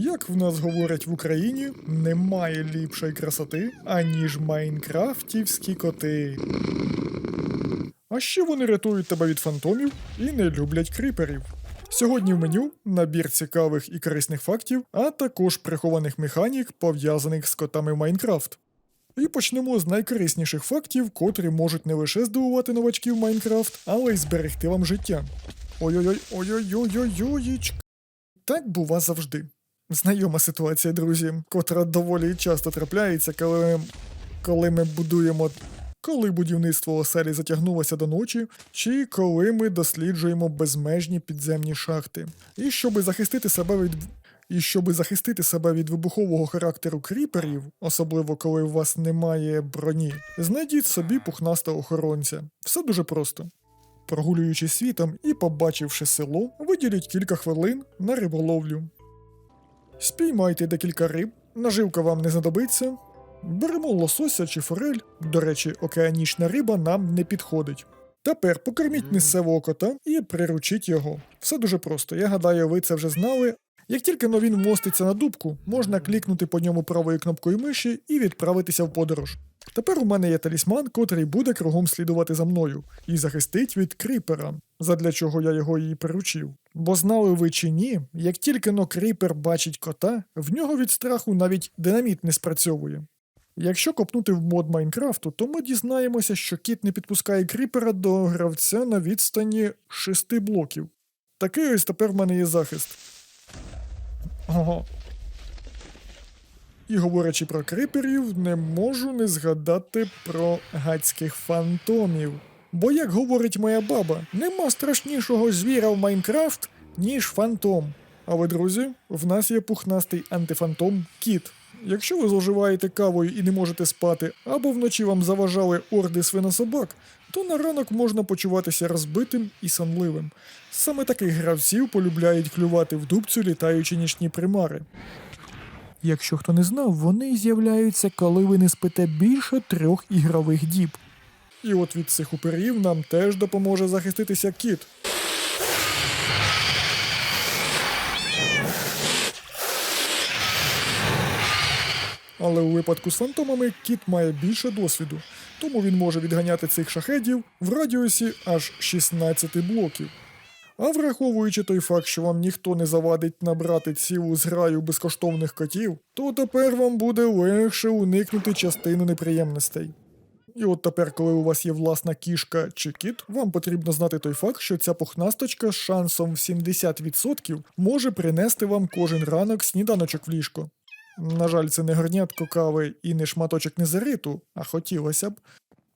Як в нас говорять в Україні, немає ліпшої красоти, аніж майнкрафтівські коти. А ще вони рятують тебе від фантомів і не люблять кріперів. Сьогодні в меню набір цікавих і корисних фактів, а також прихованих механік, пов'язаних з котами в Майнкрафт. І почнемо з найкорисніших фактів, котрі можуть не лише здивувати новачків Майнкрафт, але й зберегти вам життя. Ой-ой-ой, ой-ой-ой-ой-ой. Знайома ситуація, друзі, котра доволі часто трапляється, коли, коли ми будуємо. Коли будівництво оселі затягнулося до ночі, чи коли ми досліджуємо безмежні підземні шахти. І щоби захистити себе від. І щоби захистити себе від вибухового характеру кріперів, особливо коли у вас немає броні, знайдіть собі пухнастого охоронця. Все дуже просто. Прогулюючи світом і побачивши село, виділіть кілька хвилин на риболовлю. Спіймайте декілька риб, наживка вам не знадобиться. Беремо лосося чи форель. До речі, океанічна риба нам не підходить. Тепер покорміть місцевого кота і приручіть його. Все дуже просто. Я гадаю, ви це вже знали. Як тільки но він вмоститься на дубку, можна клікнути по ньому правою кнопкою миші і відправитися в подорож. Тепер у мене є талісман, котрий буде кругом слідувати за мною і захистить від кріпера, задля чого я його і приручив. Бо знали ви чи ні, як тільки но кріпер бачить кота, в нього від страху навіть динаміт не спрацьовує. Якщо копнути в мод Майнкрафту, то ми дізнаємося, що кіт не підпускає кріпера до гравця на відстані 6 блоків. Такий ось тепер в мене є захист. Ага. І говорячи про криперів, не можу не згадати про гацьких фантомів. Бо, як говорить моя баба, нема страшнішого звіра в Майнкрафт, ніж фантом. Але, друзі, в нас є пухнастий антифантом кіт. Якщо ви зловживаєте кавою і не можете спати, або вночі вам заважали орди свинособак, то на ранок можна почуватися розбитим і сонливим. Саме таких гравців полюбляють клювати в дубцю літаючі нічні примари. Якщо хто не знав, вони з'являються, коли ви не спите більше трьох ігрових діб. І от від цих уперів нам теж допоможе захиститися кіт. Але у випадку з фантомами кіт має більше досвіду, тому він може відганяти цих шахедів в радіусі аж 16 блоків. А враховуючи той факт, що вам ніхто не завадить набрати цілу зграю безкоштовних котів, то тепер вам буде легше уникнути частину неприємностей. І от тепер, коли у вас є власна кішка чи кіт, вам потрібно знати той факт, що ця пухнасточка з шансом в 70% може принести вам кожен ранок сніданочок в ліжко. На жаль, це не горнятко кави і не шматочок незериту, а хотілося б.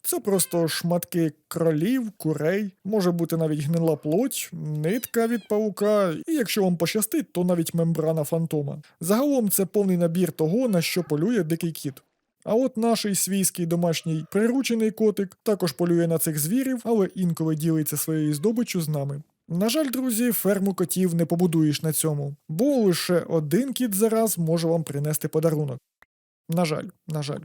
Це просто шматки кролів, курей, може бути навіть гнила плоть, нитка від паука, і якщо вам пощастить, то навіть мембрана фантома. Загалом це повний набір того, на що полює дикий кіт. А от наш свійський домашній приручений котик також полює на цих звірів, але інколи ділиться своєю здобиччю з нами. На жаль, друзі, ферму котів не побудуєш на цьому, бо лише один кіт зараз може вам принести подарунок. На жаль, на жаль.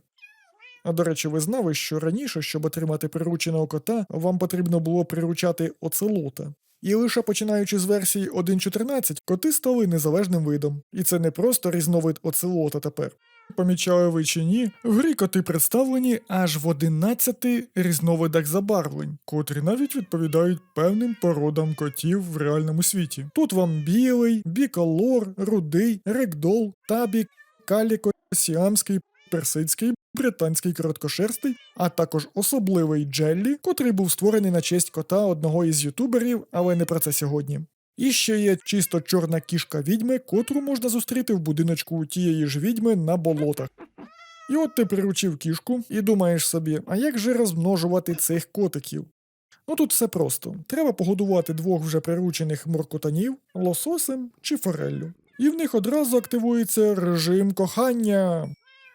А до речі, ви знали, що раніше, щоб отримати прирученого кота, вам потрібно було приручати оцелота. І лише починаючи з версії 1.14, коти стали незалежним видом. І це не просто різновид оцелота тепер. Помічали ви чи ні, грі коти представлені аж в 11 різновидах забарвлень, котрі навіть відповідають певним породам котів в реальному світі. Тут вам білий, біколор, рудий, рекдол, табік, каліко, сіамський, персидський, британський короткошерстий, а також особливий Джеллі, котрий був створений на честь кота одного із ютуберів, але не про це сьогодні. І ще є чисто чорна кішка відьми, котру можна зустріти в будиночку тієї ж відьми на болотах. І от ти приручив кішку і думаєш собі, а як же розмножувати цих котиків? Ну тут все просто. Треба погодувати двох вже приручених моркотанів лососем чи фореллю. І в них одразу активується режим кохання.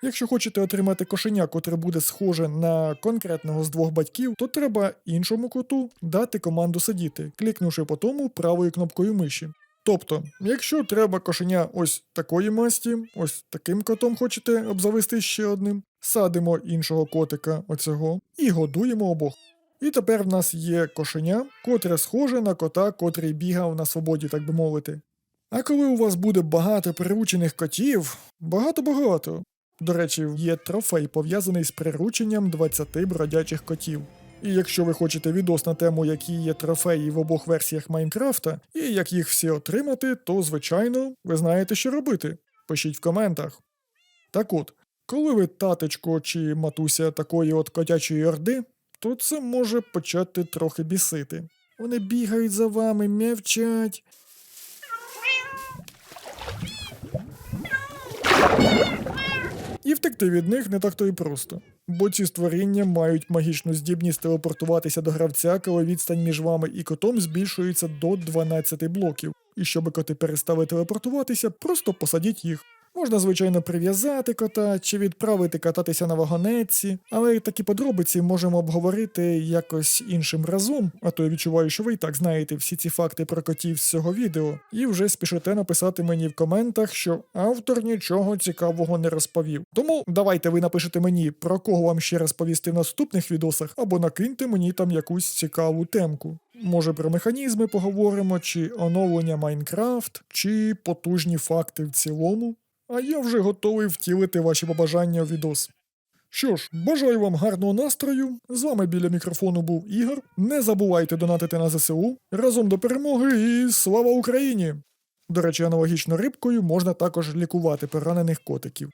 Якщо хочете отримати кошеня, котре буде схоже на конкретного з двох батьків, то треба іншому коту дати команду сидіти, клікнувши по тому правою кнопкою миші. Тобто, якщо треба кошеня ось такої масті, ось таким котом хочете обзавести ще одним, садимо іншого котика оцього і годуємо обох. І тепер в нас є кошеня, котре схоже на кота, котрий бігав на свободі, так би мовити. А коли у вас буде багато приручених котів, багато-багато. До речі, є трофей пов'язаний з прирученням 20 бродячих котів. І якщо ви хочете відос на тему, які є трофеї в обох версіях Майнкрафта, і як їх всі отримати, то звичайно ви знаєте, що робити. Пишіть в коментах. Так от, коли ви татечко чи матуся такої от котячої орди, то це може почати трохи бісити. Вони бігають за вами, м'явчать. Втекти від них не так то і просто. Бо ці створіння мають магічну здібність телепортуватися до гравця, коли відстань між вами і котом збільшується до 12 блоків. І щоб коти перестали телепортуватися, просто посадіть їх. Можна, звичайно, прив'язати кота чи відправити кататися на вагонетці, але такі подробиці можемо обговорити якось іншим разом, а то я відчуваю, що ви і так знаєте всі ці факти про котів з цього відео, і вже спішите написати мені в коментах, що автор нічого цікавого не розповів. Тому давайте ви напишете мені, про кого вам ще розповісти в наступних відосах, або накиньте мені там якусь цікаву темку. Може про механізми поговоримо, чи оновлення Майнкрафт, чи потужні факти в цілому. А я вже готовий втілити ваші побажання в відос. Що ж, бажаю вам гарного настрою. З вами біля мікрофону був Ігор. Не забувайте донатити на ЗСУ. Разом до перемоги і слава Україні! До речі, аналогічно рибкою можна також лікувати поранених котиків.